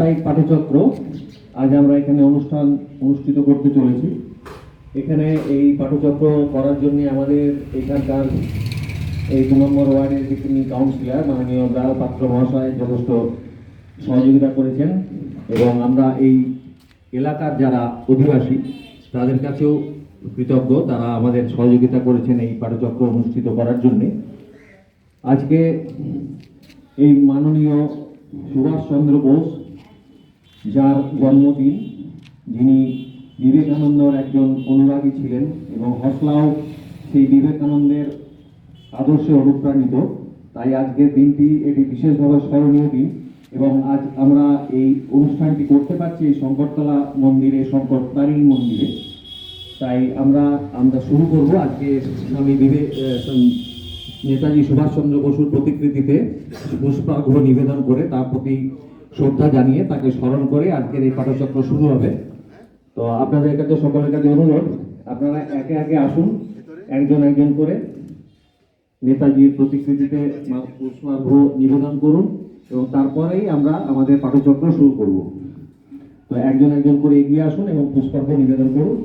সাপ্তাহিক পাঠচক্র আজ আমরা এখানে অনুষ্ঠান অনুষ্ঠিত করতে চলেছি। এখানে এই পাঠচক্র করার জন্য আমাদের এখানকার এই দু নম্বর ওয়ার্ডের যে তিনি কাউন্সিলর মাননীয় দয়াল পাত্র মহাশয় যথেষ্ট সহযোগিতা করেছেন এবং আমরা এই এলাকার যারা অধিবাসী, তাদের কাছেও কৃতজ্ঞ। তারা আমাদের সহযোগিতা করেছেন এই পাঠচক্র অনুষ্ঠিত করার জন্যে। আজকে এই মাননীয় সুভাষচন্দ্র বোস যার জন্মদিন, যিনি বিবেকানন্দর একজন অনুরাগী ছিলেন এবং হসলাও সেই বিবেকানন্দের আদর্শে অনুপ্রাণিত, তাই আজকের দিনটি এটি বিশেষভাবে স্মরণীয় দিন এবং আজ আমরা এই অনুষ্ঠানটি করতে পারছি এই শঙ্করতলা মন্দিরে শঙ্কর তারিণী মন্দিরে। তাই আমরা আমরা শুরু করব আজকে স্বামী বিবেক নেতাজি সুভাষচন্দ্র বসুর প্রতিকৃতিতে পুষ্পার্ঘ্য নিবেদন করে, তার প্রতি শ্রদ্ধা জানিয়ে তাকে স্মরণ করে আজকের এই পাঠচক্র শুরু হবে। তো আপনাদের কাছে সকলের কাছে অনুরোধ, আপনারা একে একে আসুন, একজন একজন করে নেতাজির প্রতিকৃতিতে পুষ্পার্ঘ্য নিবেদন করুন এবং তারপরেই আমরা আমাদের পাঠচক্র শুরু করব। তো একজন একজন করে এগিয়ে আসুন এবং পুষ্পার্ঘ্য নিবেদন করুন।